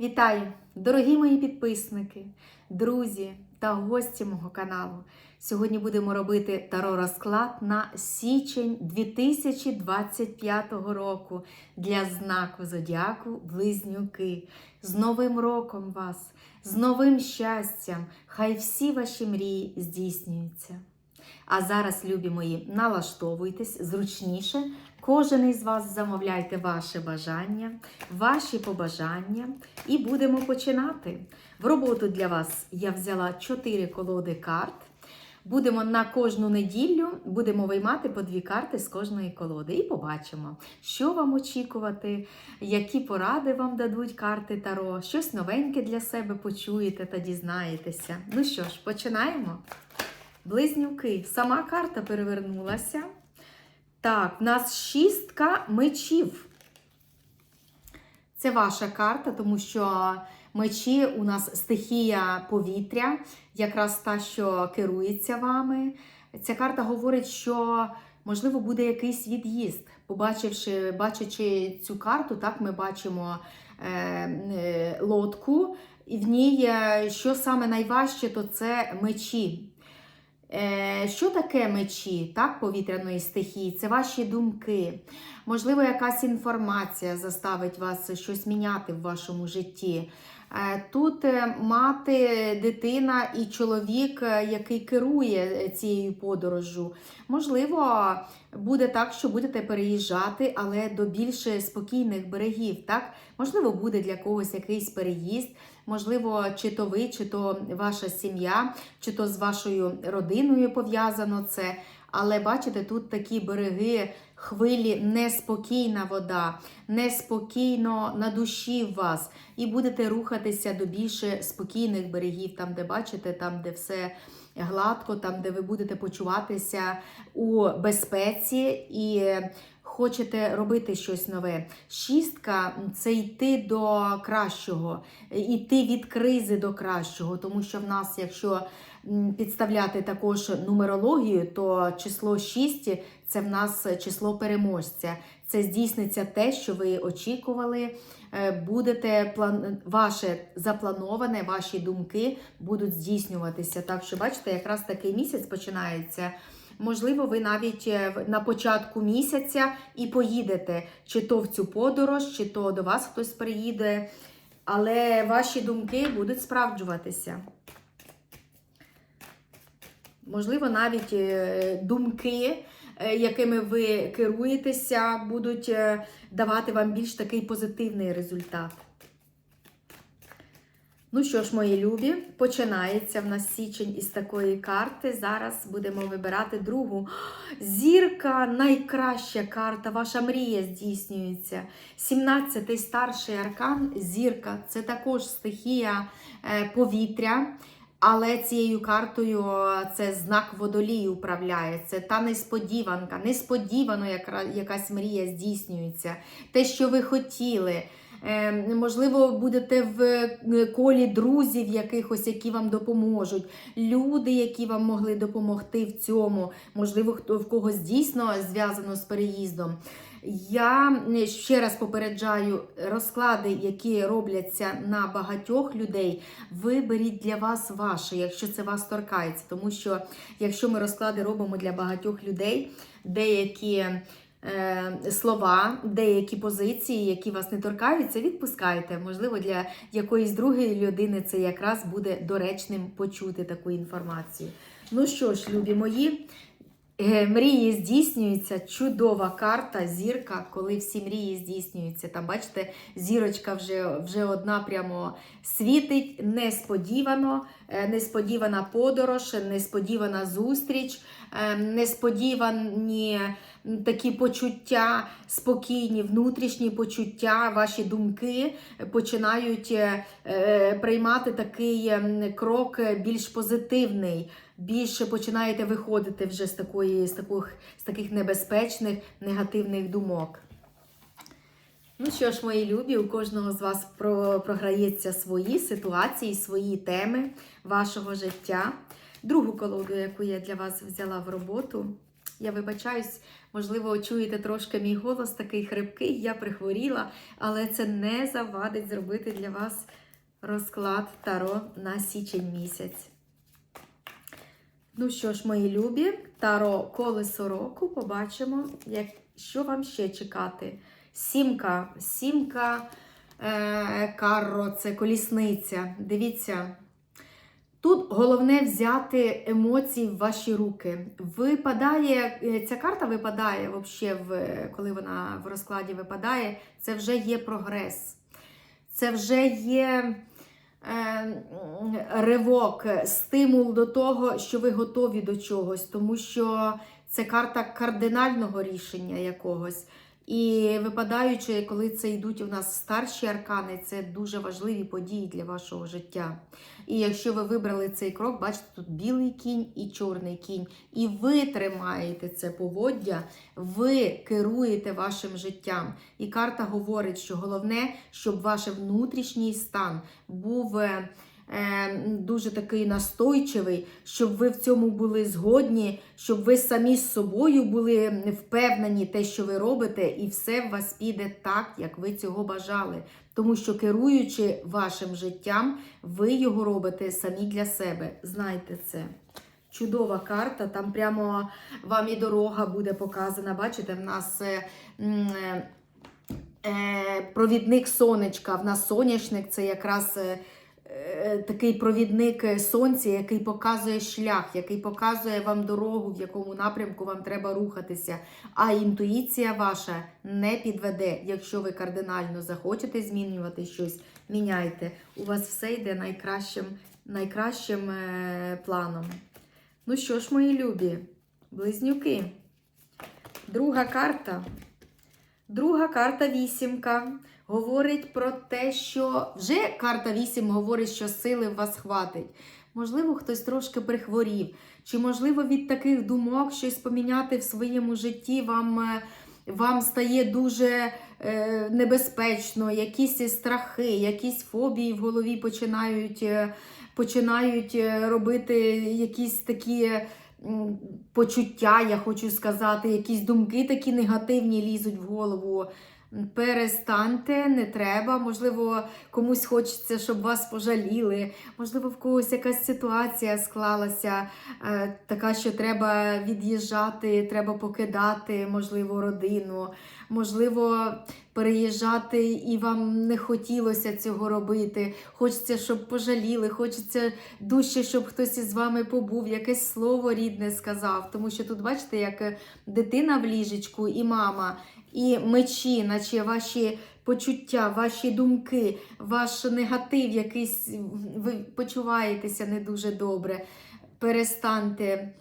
Вітаю, дорогі мої підписники, друзі та гості мого каналу. Сьогодні будемо робити таро розклад на січень 2025 року для знаку Зодіаку Близнюки. З Новим роком вас, з новим щастям! Хай всі ваші мрії здійснюються. А зараз, любі мої, налаштовуйтесь зручніше. Кожен із вас замовляйте ваше бажання, ваші побажання, і будемо починати. В роботу для вас я взяла 4 колоди карт. Будемо на кожну неділю будемо виймати по дві карти з кожної колоди і побачимо, що вам очікувати, які поради вам дадуть карти Таро, щось новеньке для себе почуєте та дізнаєтеся. Ну що ж, починаємо. Близнюки, сама карта перевернулася. Так, в нас шістка мечів. Це ваша карта, тому що мечі у нас стихія повітря, якраз та, що керується вами. Ця карта говорить, що можливо буде якийсь від'їзд. Побачивши, бачачи цю карту, так ми бачимо е, е, лодку, і в ній що саме найважче, то це мечі. Е, Що таке мечі так, повітряної стихії? Це ваші думки. Можливо, якась інформація заставить вас щось міняти в вашому житті. Е, Тут е, мати, дитина і чоловік, е, який керує цією подорожжю. Можливо, буде так, що будете переїжджати, але до більш спокійних берегів. Так? Можливо, буде для когось якийсь переїзд. Можливо, чи то ви, чи то ваша сім'я, чи то з вашою родиною пов'язано це. Але бачите, тут такі береги, хвилі, неспокійна вода, неспокійно на душі в вас. І будете рухатися до більше спокійних берегів, там, де бачите, там, де все гладко, там, де ви будете почуватися у безпеці і хочете робити щось нове. Шістка це йти до кращого, йти від кризи до кращого, тому що в нас, якщо підставляти також нумерологію, то число 6 це в нас число переможця. Це здійсниться те, що ви очікували. Е, Будете ваше заплановане, ваші думки будуть здійснюватися. Так що, бачите, якраз такий місяць починається. Можливо, ви навіть е, на початку місяця і поїдете чи то в цю подорож, чи то до вас хтось приїде. Але ваші думки будуть справджуватися. Можливо, навіть е, думки, е, якими ви керуєтеся, будуть е, давати вам більш такий позитивний результат. Ну що ж, мої любі, починається в нас січень із такої карти. Зараз будемо вибирати другу. Зірка найкраща карта, ваша мрія здійснюється. 17-й старший аркан, зірка це також стихія повітря. Але цією картою це знак водолії управляє. Це та несподіванка, несподівано яка, якась мрія здійснюється. Те, що ви хотіли. Е, Можливо, будете в е, колі друзів якихось, які вам допоможуть, люди, які вам могли допомогти в цьому, можливо, хто в когось дійсно зв'язано з переїздом. Я е, ще раз попереджаю розклади, які робляться на багатьох людей. Виберіть для вас ваше, якщо це вас торкається. Тому що якщо ми розклади робимо для багатьох людей, деякі е, слова, деякі позиції, які вас не торкаються, відпускайте. Можливо, для якоїсь другої людини це якраз буде доречним почути таку інформацію. Ну що ж, любі мої. Е, Мрії здійснюються, чудова карта, зірка, коли всі мрії здійснюються. Там, бачите, зірочка вже, вже одна прямо світить, несподівано, е, несподівана подорож, несподівана зустріч, е, несподівані такі почуття, спокійні, внутрішні почуття, ваші думки починають приймати такий крок більш позитивний більше починаєте виходити вже з, такої, з, таких, з таких небезпечних негативних думок. Ну що ж, мої любі, у кожного з вас про, програється свої ситуації, свої теми вашого життя. Другу колоду, яку я для вас взяла в роботу, Я вибачаюсь, можливо, чуєте трошки мій голос такий хрипкий, я прихворіла, але це не завадить зробити для вас розклад Таро на січень місяць. Ну що ж, мої любі, Таро колесо року, побачимо, як, що вам ще чекати. Сімка, сімка е, карро, це колісниця. Дивіться. Тут головне взяти емоції в ваші руки. Випадає, е, ця карта випадає, вообще, в, коли вона в розкладі випадає, це вже є прогрес. Це вже є ривок, стимул до того, що ви готові до чогось, тому що це карта кардинального рішення якогось. І випадаючи, коли це йдуть у нас старші аркани, це дуже важливі події для вашого життя. І якщо ви вибрали цей крок, бачите, тут білий кінь і чорний кінь. І ви тримаєте це поводдя, ви керуєте вашим життям. І карта говорить, що головне, щоб ваш внутрішній стан був. Е, е, Дуже такий настойчивий, щоб ви в цьому були згодні, щоб ви самі з собою були впевнені те, що ви робите, і все в вас піде так, як ви цього бажали. Тому що керуючи вашим життям, ви його робите самі для себе. Знайте це. Чудова карта, там прямо вам і дорога буде показана. Бачите, в нас е, е, е, провідник сонечка, в нас соняшник це якраз. Е, Такий провідник сонця, який показує шлях, який показує вам дорогу, в якому напрямку вам треба рухатися. А інтуїція ваша не підведе. Якщо ви кардинально захочете змінювати щось, міняйте. У вас все йде найкращим, найкращим е, планом. Ну що ж, мої любі, близнюки. Друга карта. Друга карта вісімка. Говорить про те, що вже карта 8 говорить, що сили в вас хватить. Можливо, хтось трошки прихворів, чи, можливо, від таких думок щось поміняти в своєму житті вам, е, вам стає дуже е, небезпечно, якісь страхи, якісь фобії в голові починають, е, починають е, робити якісь такі. Почуття, я хочу сказати, якісь думки такі негативні лізуть в голову. Перестаньте, не треба. Можливо, комусь хочеться, щоб вас пожаліли. Можливо, в когось якась ситуація склалася, е, така, що треба від'їжджати, треба покидати, можливо, родину. Можливо, переїжджати і вам не хотілося цього робити. Хочеться, щоб пожаліли, хочеться дужче, щоб хтось із вами побув, якесь слово рідне сказав. Тому що тут, бачите, як дитина в ліжечку і мама і мечі, наче ваші почуття, ваші думки, ваш негатив, якийсь ви почуваєтеся не дуже добре. Перестаньте е,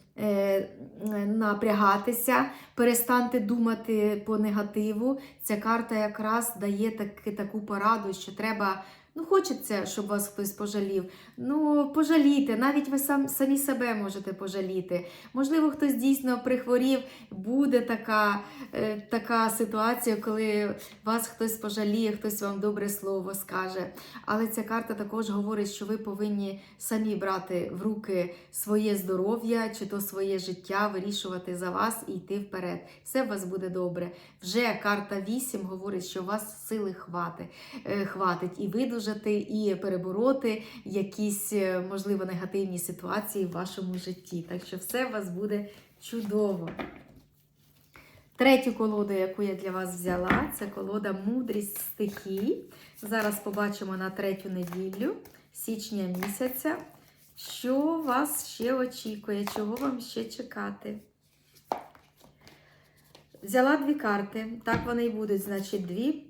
напрягатися, перестаньте думати по негативу. Ця карта якраз дає таки, таку пораду, що треба. Ну, хочеться, щоб вас хтось пожалів. Ну, пожалійте, навіть ви сам, самі себе можете пожаліти. Можливо, хтось дійсно прихворів, буде така, е, така ситуація, коли вас хтось пожаліє, хтось вам добре слово скаже. Але ця карта також говорить, що ви повинні самі брати в руки своє здоров'я чи то своє життя, вирішувати за вас і йти вперед. Все у вас буде добре. Вже карта 8 говорить, що у вас сили хвати, е, хватить і видужати, і перебороти якісь, е, можливо, негативні ситуації в вашому житті. Так що все у вас буде чудово. Третю колоду, яку я для вас взяла, це колода Мудрість стихій. Зараз побачимо на третю неділю січня місяця, що вас ще очікує, чого вам ще чекати. Взяла дві карти, так вони і будуть, значить, дві.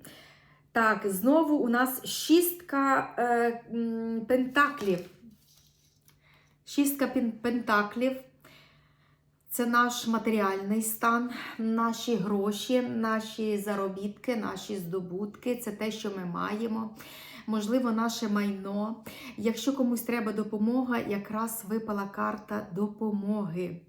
Так, знову у нас шістка е, пентаклів. Шістка пентаклів. Це наш матеріальний стан, наші гроші, наші заробітки, наші здобутки, це те, що ми маємо. Можливо, наше майно. Якщо комусь треба допомога, якраз випала карта допомоги.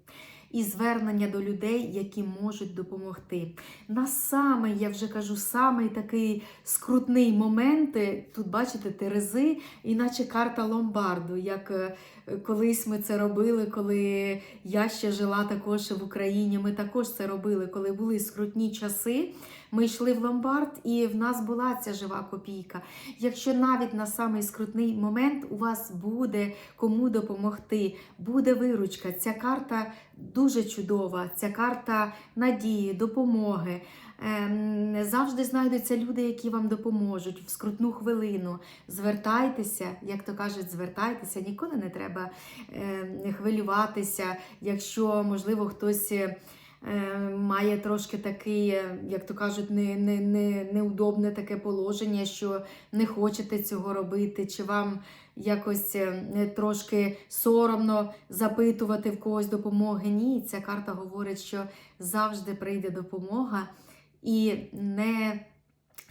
І звернення до людей, які можуть допомогти. На самий, я вже кажу, самий такий скрутний момент, е, тут бачите, Терези, іначе карта ломбарду. як е, Колись ми це робили, коли я ще жила також в Україні. Ми також це робили, коли були скрутні часи. Ми йшли в ломбард, і в нас була ця жива копійка. Якщо навіть на самий скрутний момент у вас буде кому допомогти, буде виручка. Ця карта дуже чудова, ця карта надії, допомоги. Ем, Завжди знайдуться люди, які вам допоможуть в скрутну хвилину. Звертайтеся, як то кажуть, звертайтеся, ніколи не треба е, хвилюватися, якщо, можливо, хтось. Е, Має трошки такий, е, як то кажуть, не, не, не, неудобне таке положення, що не хочете цього робити, чи вам якось е, трошки соромно запитувати в когось допомоги. Ні, ця карта говорить, що завжди прийде допомога і не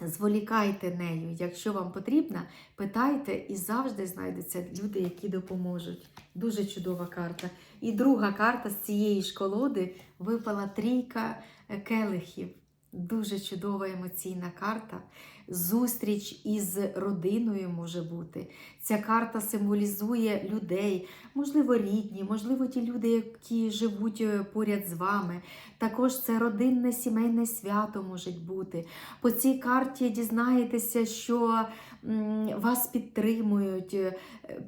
зволікайте нею. Якщо вам потрібно, питайте і завжди знайдуться люди, які допоможуть. Дуже чудова карта. І друга карта з цієї ж колоди випала трійка келихів. Дуже чудова емоційна карта. Зустріч із родиною може бути. Ця карта символізує людей, можливо, рідні, можливо, ті люди, які живуть е, поряд з вами. Також це родинне сімейне свято може бути. По цій карті дізнаєтеся, що вас підтримують. Е,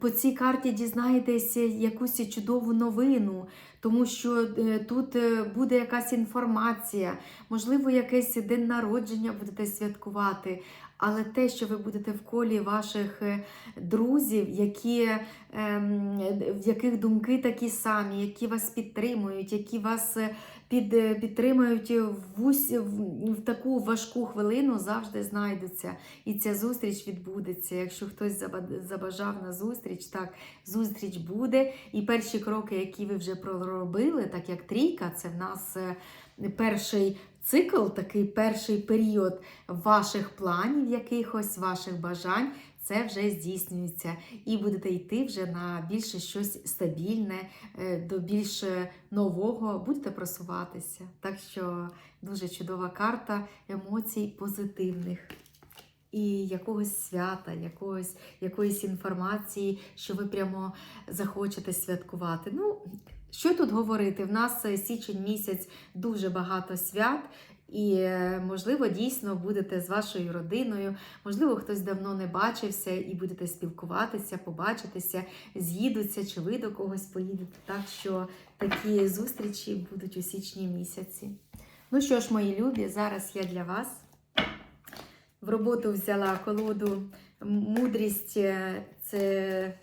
По цій карті дізнаєтеся якусь чудову новину, тому що е, тут буде якась інформація, можливо, якийсь день народження будете святкувати. Але те, що ви будете в колі ваших е, друзів, які, ем, в яких думки такі самі, які вас підтримують, які вас е, під, е, підтримують в, ус- в, в таку важку хвилину, завжди знайдуться. І ця зустріч відбудеться. Якщо хтось забажав на зустріч, так, зустріч буде. І перші кроки, які ви вже проробили, так як трійка, це в нас перший цикл, такий перший період ваших планів, якихось ваших бажань. Це вже здійснюється, і будете йти вже на більше щось стабільне, е, до більш е, нового, будете просуватися. Так що дуже чудова карта емоцій позитивних. І якогось свята, якогось, якоїсь інформації, що ви прямо захочете святкувати. Ну, що тут говорити? В нас е, січень місяць дуже багато свят, і, е, можливо, дійсно будете з вашою родиною, можливо, хтось давно не бачився і будете спілкуватися, побачитися, з'їдуться, чи ви до когось поїдете. Так що такі зустрічі будуть у січні місяці. Ну що ж, мої любі, зараз я для вас в роботу взяла колоду мудрість е, це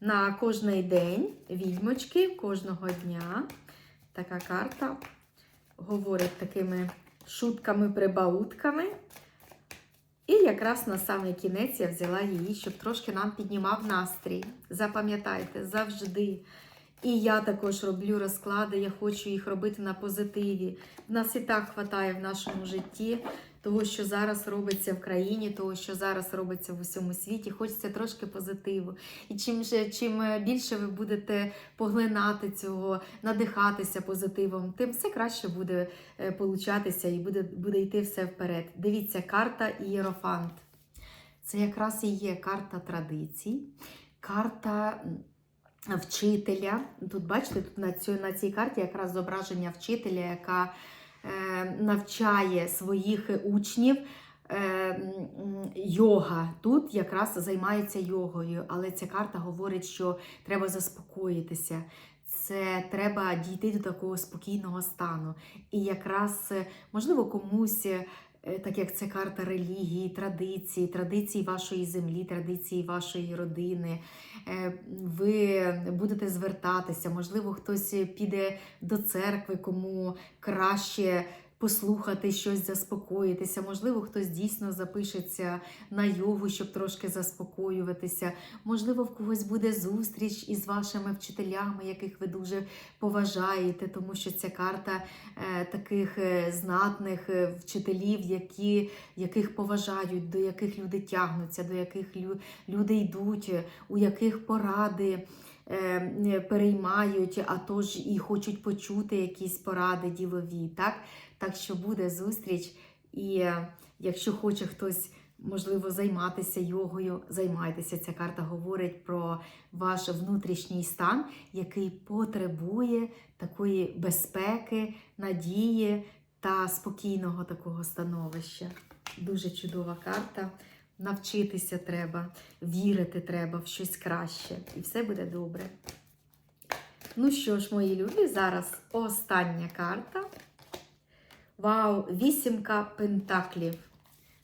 на кожний день відьмочки кожного дня. Така карта говорить такими шутками-прибаутками. І якраз на самий кінець я взяла її, щоб трошки нам піднімав настрій. Запам'ятайте, завжди. І я також роблю розклади, я хочу їх робити на позитиві. В нас і так вистачає в нашому житті того, що зараз робиться в країні, того, що зараз робиться в усьому світі. Хочеться трошки позитиву. І чим чим е, більше ви будете поглинати цього, надихатися позитивом, тим все краще буде е, получатися і буде, буде йти все вперед. Дивіться, карта Ієрофант. Це якраз і є карта традицій, карта вчителя. Тут бачите, тут на, цю, на цій карті якраз зображення вчителя, яка навчає своїх учнів. е, Йога тут якраз займається йогою, але ця карта говорить, що треба заспокоїтися. Це треба дійти до такого спокійного стану. І якраз, е, можливо, комусь, е, так як це карта релігії, традиції, традиції вашої землі, традиції вашої родини, е, ви будете звертатися, можливо, хтось піде до церкви, кому краще послухати щось, заспокоїтися. Можливо, хтось дійсно запишеться на йогу, щоб трошки заспокоюватися. Можливо, в когось буде зустріч із вашими вчителями, яких ви дуже поважаєте, тому що ця карта е, таких е, знатних е, вчителів, які, яких поважають, до яких люди тягнуться, до яких лю, люди йдуть, у яких поради. Е, переймають, а то ж і хочуть почути якісь поради ділові. Так, так що буде зустріч, і е, якщо хоче хтось. Можливо, займатися йогою, займайтеся. Ця карта говорить про ваш внутрішній стан, який потребує такої безпеки, надії та спокійного такого становища. Дуже чудова карта. Навчитися треба, вірити треба в щось краще, і все буде добре. Ну що ж, мої любі, зараз остання карта. Вау, вісімка пентаклів.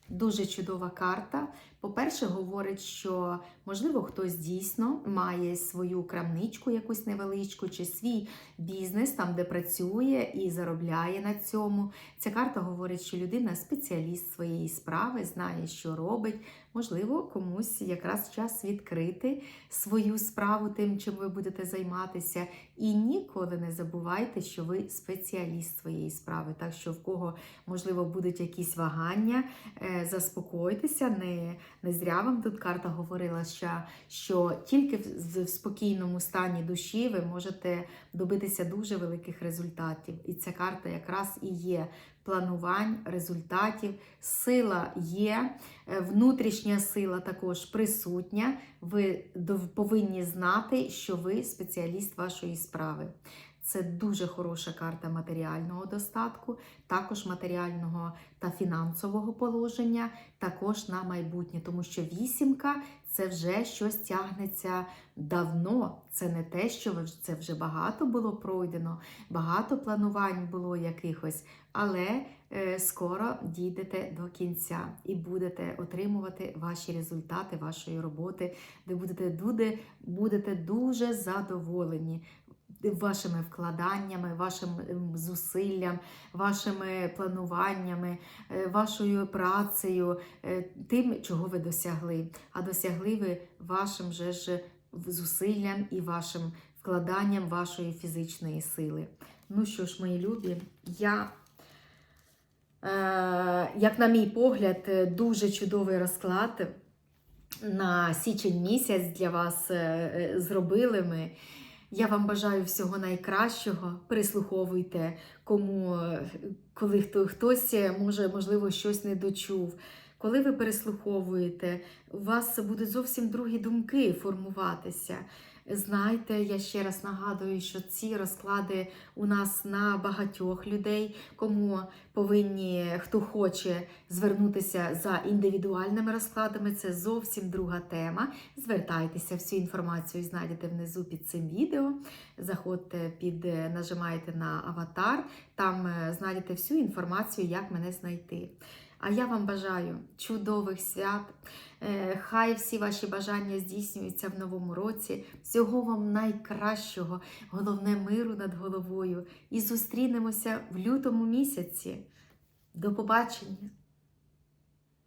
Дуже чудова карта. По-перше, говорить, що можливо хтось дійсно має свою крамничку, якусь невеличку, чи свій бізнес, там, де працює і заробляє на цьому. Ця карта говорить, що людина спеціаліст своєї справи, знає, що робить. Можливо, комусь якраз час відкрити свою справу тим, чим ви будете займатися. І ніколи не забувайте, що ви спеціаліст своєї справи. Так що в кого, можливо, будуть якісь вагання, е, заспокойтеся, не, не зря вам тут карта говорила, що, що тільки в, в спокійному стані душі ви можете добитися дуже великих результатів. І ця карта якраз і є планувань, результатів, сила є, е, внутрішня сила також присутня. Ви повинні знати, що ви спеціаліст вашої справи. Це дуже хороша карта матеріального достатку, також матеріального та фінансового положення, також на майбутнє, тому що вісімка це вже щось тягнеться давно. Це не те, що це вже багато було пройдено, багато планувань було якихось, але е, скоро дійдете до кінця і будете отримувати ваші результати вашої роботи, де будете, буде, будете дуже задоволені вашими вкладаннями, вашим ем, зусиллям, вашими плануваннями, е, вашою працею, е, тим, чого ви досягли. А досягли ви вашим же ж зусиллям і вашим вкладанням вашої фізичної сили. Ну що ж, мої любі, я. Е, Як на мій погляд, дуже чудовий розклад на січень місяць для вас зробили ми. Я вам бажаю всього найкращого. Прислуховуйте, кому, коли хто, хтось е, може, можливо, щось не дочув. Коли ви переслуховуєте, у вас будуть зовсім другі думки формуватися. Знайте, я ще раз нагадую, що ці розклади у нас на багатьох людей, кому повинні, хто хоче звернутися за індивідуальними розкладами, це зовсім друга тема. Звертайтеся, всю інформацію знайдете внизу під цим відео. Заходьте під, нажимаєте на аватар, там е, знайдете всю інформацію, як мене знайти. А я вам бажаю чудових свят. Е, Хай всі ваші бажання здійснюються в новому році. Всього вам найкращого, головне миру над головою. І зустрінемося в лютому місяці. До побачення!